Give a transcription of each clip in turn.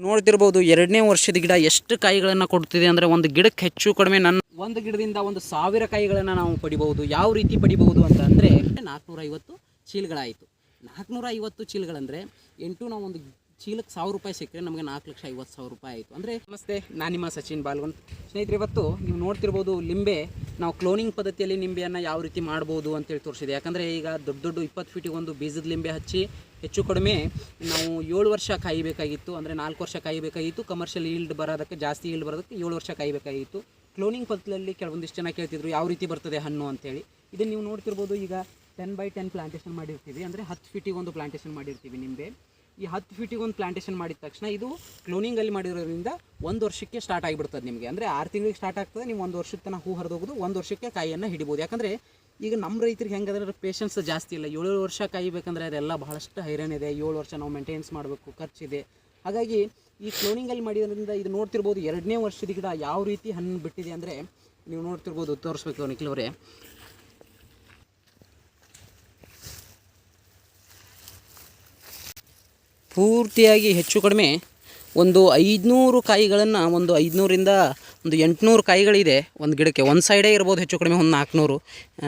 ನೋಡ್ತಿರ್ಬೋದು ಎರಡನೇ ವರ್ಷದ ಗಿಡ ಎಷ್ಟು ಕಾಯಿಗಳನ್ನು ಕೊಡ್ತಿದೆ ಅಂದರೆ ಒಂದು ಗಿಡಕ್ಕೆ ಹೆಚ್ಚು ಕಡಿಮೆ ನನ್ನ ಒಂದು ಗಿಡದಿಂದ ಒಂದು ಸಾವಿರ ಕಾಯಿಗಳನ್ನು ನಾವು ಪಡಿಬಹುದು. ಯಾವ ರೀತಿ ಪಡಿಬಹುದು ಅಂತ ಅಂದರೆ ನಾಲ್ಕುನೂರ ಐವತ್ತು ಚೀಲಗಳಾಯಿತು. ನಾಲ್ಕುನೂರ ಐವತ್ತು ಚೀಲಗಳಂದರೆ ಎಂಟು ನಾವು ಒಂದು ಚೀಲಕ್ಕೆ ಸಾವಿರ ರೂಪಾಯಿ ಸಿಕ್ಕರೆ ನಮಗೆ ನಾಲ್ಕು ಲಕ್ಷ ಐವತ್ತು ಸಾವಿರ ರೂಪಾಯಿ ಆಯಿತು. ಅಂದರೆ ನಮಸ್ತೆ, ನಾನು ಸಚಿನ್ ಬಾಲ್ವನ್ ಸ್ನೇಹಿತರೆ, ಇವತ್ತು ನೀವು ನೋಡ್ತಿರ್ಬೋದು ಲಿಂಬೆ, ನಾವು ಕ್ಲೋನಿಂಗ್ ಪದ್ಧತಿಯಲ್ಲಿ ನಿಂಬೆಯನ್ನು ಯಾವ ರೀತಿ ಮಾಡ್ಬೋದು ಅಂತೇಳಿ ತೋರಿಸಿದೆ. ಯಾಕಂದರೆ ಈಗ ದೊಡ್ಡ ದೊಡ್ಡ ಇಪ್ಪತ್ತು ಫೀಟಿಗೆ ಒಂದು ಬೀಜದ ಲಿಂಬೆ ಹಚ್ಚಿ ಹೆಚ್ಚು ಕಡಿಮೆ ನಾವು ಏಳು ವರ್ಷ ಕಾಯಬೇಕಾಗಿತ್ತು. ಅಂದರೆ ನಾಲ್ಕು ವರ್ಷ ಕಾಯಬೇಕಾಗಿತ್ತು. ಕಮರ್ಷಿಯಲ್ ಈಲ್ಡ್ ಬರೋದಕ್ಕೆ, ಜಾಸ್ತಿ ಈಲ್ಡ್ ಬರೋದಕ್ಕೆ ಏಳು ವರ್ಷ ಕಾಯಬೇಕಾಗಿತ್ತು. ಕ್ಲೋನಿಂಗ್ ಪದ್ಧತಿಯಲ್ಲಿ ಕೆಲವೊಂದಿಷ್ಟು ಜನ ಕೇಳ್ತಿದ್ರು, ಯಾವ ರೀತಿ ಬರ್ತದೆ ಹಣ್ಣು ಅಂತೇಳಿ ಇದನ್ನು ನೀವು ನೋಡ್ತಿರ್ಬೋದು ಈಗ ಟೆನ್ ಬೈ ಟೆನ್ ಪ್ಲಾಂಟೇಷನ್ ಮಾಡಿರ್ತೀವಿ. ಅಂದರೆ ಹತ್ತು ಫೀಟಿಗೆ ಒಂದು ಪ್ಲಾಂಟೇಷನ್ ಮಾಡಿರ್ತೀವಿ ನಿಂಬೆ ಈ ಹತ್ತು ಫೀಟಿಗೆ ಒಂದು ಪ್ಲಾಂಟೇಷನ್ ಮಾಡಿದ ತಕ್ಷಣ ಇದು ಕ್ಲೋನಿಂಗಲ್ಲಿ ಮಾಡಿರೋದ್ರಿಂದ ಒಂದು ವರ್ಷಕ್ಕೆ ಸ್ಟಾರ್ಟ್ ಆಗಿಬಿಡ್ತದೆ ನಿಮಗೆ. ಅಂದರೆ ಆರು ತಿಂಗಳಿಗೆ ಸ್ಟಾರ್ಟ್ ಆಗ್ತದೆ, ನೀವು ಒಂದು ವರ್ಷಕ್ಕೆ ತನಕ ಹೂ ಹರಿದೋಗೋದು, ಒಂದು ವರ್ಷಕ್ಕೆ ಕಾಯಿಯನ್ನು ಹಿಡಿಬೋದು. ಯಾಕಂದರೆ ಈಗ ನಮ್ಮ ರೈತರಿಗೆ ಹೆಂಗಂದ್ರೆ ಪೇಷನ್ಸ್ ಜಾಸ್ತಿ ಇಲ್ಲ. ಏಳು ವರ್ಷ ಕಾಯಬೇಕಂದ್ರೆ ಅದೆಲ್ಲ ಬಹಳಷ್ಟು ಹೈರಾಣ ಇದೆ. ಏಳು ವರ್ಷ ನಾವು ಮೇಂಟೆನೆನ್ಸ್ ಮಾಡಬೇಕು ಖರ್ಚಿದೆ ಹಾಗಾಗಿ ಈ ಕ್ಲೋನಿಂಗಲ್ಲಿ ಮಾಡಿರೋದ್ರಿಂದ ಇದು ನೋಡ್ತಿರ್ಬೋದು ಎರಡನೇ ವರ್ಷದ ಗಿಡ ಯಾವ ರೀತಿ ಹಣ್ಣು ಬಿಟ್ಟಿದೆ ಅಂದರೆ, ನೀವು ನೋಡ್ತಿರ್ಬೋದು, ತೋರಿಸ್ಬೇಕು ನಿಖಿಲವರೇ ಪೂರ್ತಿಯಾಗಿ ಹೆಚ್ಚು ಕಡಿಮೆ ಒಂದು ಐದುನೂರು ಕಾಯಿಗಳನ್ನು ಒಂದು ಐದುನೂರಿಂದ ಒಂದು ಎಂಟುನೂರು ಕಾಯಿಗಳಿದೆ ಒಂದು ಗಿಡಕ್ಕೆ. ಒಂದು ಸೈಡೇ ಇರ್ಬೋದು ಹೆಚ್ಚು ಕಡಿಮೆ ಒಂದು ನಾಲ್ಕುನೂರು.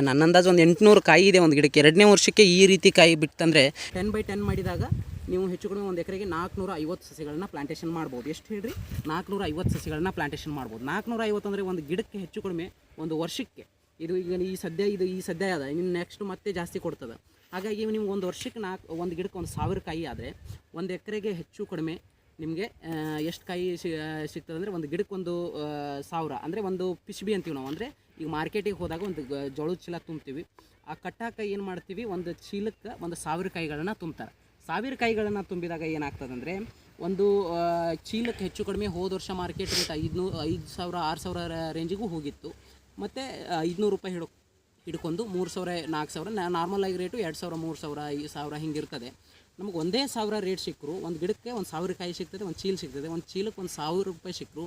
ನನ್ನ ಅಂದಾಜು ಒಂದು ಎಂಟುನೂರು ಕಾಯಿ ಇದೆ ಒಂದು ಗಿಡಕ್ಕೆ. ಎರಡನೇ ವರ್ಷಕ್ಕೆ ಈ ರೀತಿ ಕಾಯಿ ಬಿಟ್ಟಂದರೆ ಟೆನ್ ಬೈ ಟೆನ್ ಮಾಡಿದಾಗ ನೀವು ಹೆಚ್ಚು ಕಡಿಮೆ ಒಂದು ಎಕರೆಗೆ ನಾಲ್ಕುನೂರ ಐವತ್ತು ಸಸಿಗಳನ್ನ ಪ್ಲಾಂಟೇಷನ್ ಮಾಡ್ಬೋದು. ಎಷ್ಟು ಹೇಳಿರಿ? ನಾಲ್ಕುನೂರ ಐವತ್ತು ಸಸಿಗಳನ್ನ ಪ್ಲಾಂಟೇಷನ್ ಮಾಡ್ಬೋದು. ನಾಲ್ಕುನೂರ ಐವತ್ತು ಅಂದರೆ ಒಂದು ಗಿಡಕ್ಕೆ ಹೆಚ್ಚು ಕಡಿಮೆ ಒಂದು ವರ್ಷಕ್ಕೆ ಇದು ಈಗ ಈ ಸದ್ಯ ಇದು ಈ ಸದ್ಯ ಅದ, ಇನ್ನು ನೆಕ್ಸ್ಟ್ ಮತ್ತೆ ಜಾಸ್ತಿ ಕೊಡ್ತದೆ. ಹಾಗಾಗಿ ನಿಮ್ಗೆ ಒಂದು ವರ್ಷಕ್ಕೆ ನಾಲ್ಕು ಒಂದು ಗಿಡಕ್ಕೆ ಒಂದು ಸಾವಿರ ಕಾಯಿ ಆದರೆ ಒಂದು ಎಕರೆಗೆ ಹೆಚ್ಚು ಕಡಿಮೆ ನಿಮಗೆ ಎಷ್ಟು ಕಾಯಿ ಸಿಗ್ತದೆ ಅಂದರೆ ಒಂದು ಗಿಡಕ್ಕೆ ಒಂದು ಸಾವಿರ, ಅಂದರೆ ಒಂದು ಪಿಶ್ಬಿ ಅಂತೀವಿ ನಾವು, ಅಂದರೆ ಈಗ ಮಾರ್ಕೆಟಿಗೆ ಹೋದಾಗ ಒಂದು ಜೋಳದ ಚೀಲ ತುಂಬ್ತೀವಿ. ಆ ಕಟ್ಟಾಕ ಏನು ಮಾಡ್ತೀವಿ, ಒಂದು ಚೀಲಕ್ಕೆ ಒಂದು ಸಾವಿರ ಕಾಯಿಗಳನ್ನು ತುಂಬ್ತಾರೆ. ಸಾವಿರ ಕಾಯಿಗಳನ್ನು ತುಂಬಿದಾಗ ಏನಾಗ್ತದೆ ಅಂದರೆ ಒಂದು ಚೀಲಕ್ಕೆ ಹೆಚ್ಚು ಕಡಿಮೆ ಹೋದ ವರ್ಷ ಮಾರ್ಕೆಟ್ ರೇಟ್ ಐದುನೂ, ಐದು ಸಾವಿರ, ಆರು ಸಾವಿರ ರೇಂಜಿಗೂ ಹೋಗಿತ್ತು. ಮತ್ತು ಐದುನೂರು ರೂಪಾಯಿ ಹಿಡ್ಕೊ, ಹಿಡ್ಕೊಂಡು ಮೂರು ಸಾವಿರ, ನಾಲ್ಕು ಸಾವಿರ ನಾರ್ಮಲ್ ಆಗಿ ರೇಟು ಎರಡು ಸಾವಿರ, ಮೂರು ಸಾವಿರ ಐದು ಸಾವಿರ ಹಿಂಗಿರ್ತದೆ. ನಮಗೆ ಒಂದೇ ಸಾವಿರ ರೇಟ್ ಸಿಕ್ಕರು ಒಂದು ಗಿಡಕ್ಕೆ ಒಂದು ಸಾವಿರ ಕಾಯಿ ಸಿಗ್ತದೆ, ಒಂದು ಚೀಲ ಸಿಗ್ತದೆ. ಒಂದು ಚೀಲಕ್ಕೆ ಒಂದು ಸಾವಿರ ರೂಪಾಯಿ ಸಿಕ್ಕರು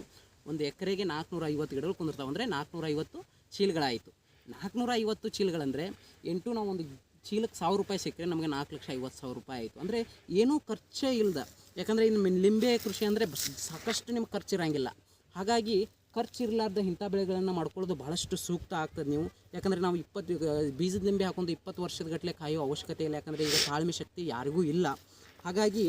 ಒಂದು ಎಕರೆಗೆ ನಾಲ್ಕುನೂರ ಐವತ್ತು ಗಿಡಗಳು ಕುಂದಿರ್ತಾವೆ. ಅಂದರೆ ನಾಲ್ಕುನೂರ ಐವತ್ತು ಚೀಲಗಳಾಯಿತು. ನಾಲ್ಕುನೂರ ಐವತ್ತು ಚೀಲಗಳಂದರೆ ಎಂಟು ನಾವು ಒಂದು ಚೀಲಕ್ಕೆ ಸಾವಿರ ರೂಪಾಯಿ ಸಿಕ್ಕರೆ ನಮಗೆ ನಾಲ್ಕು ಲಕ್ಷ ಐವತ್ತು ಸಾವಿರ ರೂಪಾಯಿ ಆಯಿತು. ಅಂದರೆ ಏನೂ ಖರ್ಚೇ ಇಲ್ಲದ ಯಾಕಂದರೆ ಇನ್ನು ಲಿಂಬೆ ಕೃಷಿ ಅಂದರೆ ಸಾಕಷ್ಟು ನಿಮ್ಗೆ ಖರ್ಚು ಇರೋಂಗಿಲ್ಲ ಹಾಗಾಗಿ ಖರ್ಚು ಇರಲಾರ್ದ ಇಂಥ ಬೆಳೆಗಳನ್ನು ಮಾಡ್ಕೊಳ್ಳೋದು ಭಾಳಷ್ಟು ಸೂಕ್ತ ಆಗ್ತದೆ ನೀವು. ಯಾಕಂದರೆ ನಾವು ಇಪ್ಪತ್ತು ಬೀಜದ ನಿಂಬೆ ಹಾಕೊಂಡು ಇಪ್ಪತ್ತು ವರ್ಷದ ಗಟ್ಟಲೆ ಕಾಯೋ ಅವಶ್ಯಕತೆ ಇಲ್ಲ. ಯಾಕಂದರೆ ಈಗ ತಾಳ್ಮೆ ಶಕ್ತಿ ಯಾರಿಗೂ ಇಲ್ಲ. ಹಾಗಾಗಿ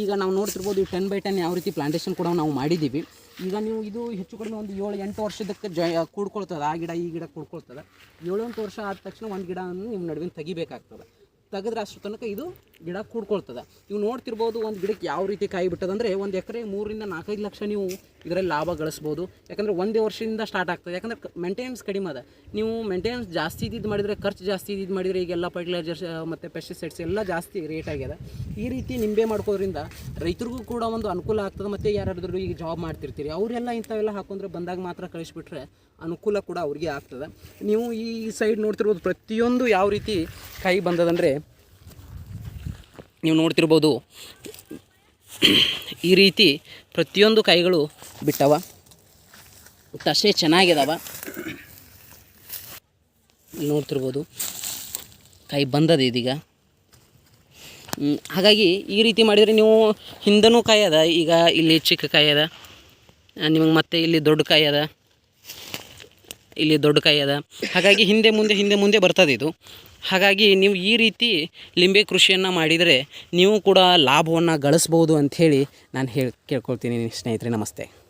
ಈಗ ನಾವು ನೋಡ್ತಿರ್ಬೋದು ಈ ಟೆನ್ ಬೈ ಟೆನ್ ಯಾವ ರೀತಿ ಪ್ಲಾಂಟೇಷನ್ ಕೂಡ ನಾವು ಮಾಡಿದ್ದೀವಿ. ಈಗ ನೀವು ಇದು ಹೆಚ್ಚು ಕಡಿಮೆ ಒಂದು ಏಳು, ಎಂಟು ವರ್ಷದಕ್ಕೆ ಜ, ಕೂಡ್ಕೊಳ್ತದೆ. ಆ ಗಿಡ, ಈ ಗಿಡ ಕೂಡ್ಕೊಳ್ತದೆ. ಏಳು, ಎಂಟು ವರ್ಷ ಆದ ತಕ್ಷಣ ಒಂದು ಗಿಡವನ್ನು ನಿಮ್ಮ ನಡುವಿನ ತೆಗಿಬೇಕಾಗ್ತದೆ. ತೆಗೆದ್ರೆ ಅಷ್ಟು ತನಕ ಇದು ಗಿಡ ಕೂಡ್ಕೊಳ್ತದೆ. ನೀವು ನೋಡ್ತಿರ್ಬೋದು ಒಂದು ಗಿಡಕ್ಕೆ ಯಾವ ರೀತಿ ಕಾಯಿ ಬಿಟ್ಟದಂದರೆ ಒಂದು ಎಕರೆ ಮೂರರಿಂದ ನಾಲ್ಕೈದು ಲಕ್ಷ ನೀವು ಇದರಲ್ಲಿ ಲಾಭ ಗಳಿಸ್ಬೋದು. ಯಾಕಂದರೆ ಒಂದೇ ವರ್ಷದಿಂದ ಸ್ಟಾರ್ಟ್ ಆಗ್ತದೆ. ಯಾಕಂದರೆ ಮೇಂಟೆನೆನ್ಸ್ ಕಡಿಮೆ ಅದ. ನೀವು ಮೇಂಟೆನೆನ್ಸ್ ಜಾಸ್ತಿ ಇದ್ದಿದ್ದು ಮಾಡಿದರೆ, ಖರ್ಚು ಜಾಸ್ತಿ ಇದ್ದಿದ್ದು ಮಾಡಿದರೆ ಈಗೆಲ್ಲ ಫರ್ಟಿಲೈಸರ್ಸ್ ಮತ್ತು ಪೆಸ್ಟಿಸೈಡ್ಸ್ ಎಲ್ಲ ಜಾಸ್ತಿ ರೇಟ್ ಆಗ್ಯದ ಈ ರೀತಿ ನಿಂಬೆ ಮಾಡ್ಕೋದ್ರಿಂದ ರೈತರಿಗೂ ಕೂಡ ಒಂದು ಅನುಕೂಲ ಆಗ್ತದೆ ಮತ್ತು ಯಾರಾದ್ರೂ ಈಗ ಜಾಬ್ ಮಾಡ್ತಿರ್ತೀರಿ. ಅವರೆಲ್ಲ ಇಂಥವೆಲ್ಲ ಹಾಕೊಂಡ್ರೆ ಬಂದಾಗ ಮಾತ್ರ ಕಳಿಸ್ಬಿಟ್ರೆ ಅನುಕೂಲ ಕೂಡ ಅವ್ರಿಗೆ ಆಗ್ತದೆ. ನೀವು ಈ ಸೈಡ್ ನೋಡ್ತಿರ್ಬೋದು ಪ್ರತಿಯೊಂದು ಯಾವ ರೀತಿ ಕಾಯಿ ಬಂದದಂದರೆ ನೀವು ನೋಡ್ತಿರ್ಬೋದು. ಈ ರೀತಿ ಪ್ರತಿಯೊಂದು ಕಾಯಿಗಳು ಬಿಟ್ಟವ. ತಷ್ಟೇ ಚೆನ್ನಾಗಿದಾವ. ನೋಡ್ತಿರ್ಬೋದು. ಕಾಯಿ ಬಂದದ ಇದೀಗ. ಹಾಗಾಗಿ ಈ ರೀತಿ ಮಾಡಿದರೆ ನೀವು ಹಿಂದನೂ ಕಾಯಿ ಅದ, ಈಗ ಇಲ್ಲಿ ಚಿಕ್ಕ ಕಾಯಿ ಅದ. ನಿಮಗೆ ಮತ್ತೆ ಇಲ್ಲಿ ದೊಡ್ಡ ಕಾಯಿ ಅದ. ಇಲ್ಲಿ ದೊಡ್ಡ ಕಾಯಿ ಅದ. ಹಾಗಾಗಿ ಹಿಂದೆ ಮುಂದೆ ಹಿಂದೆ ಮುಂದೆ ಬರ್ತದೆ ಇದು. ಹಾಗಾಗಿ ನೀವು ಈ ರೀತಿ ಲಿಂಬೆ ಕೃಷಿಯನ್ನು ಮಾಡಿದರೆ ನೀವು ಕೂಡ ಲಾಭವನ್ನು ಗಳಿಸ್ಬೋದು ಅಂಥೇಳಿ ನಾನು ಹೇಳಿ ಕೇಳ್ಕೊಳ್ತೀನಿ ಸ್ನೇಹಿತರೆ, ನಮಸ್ತೆ.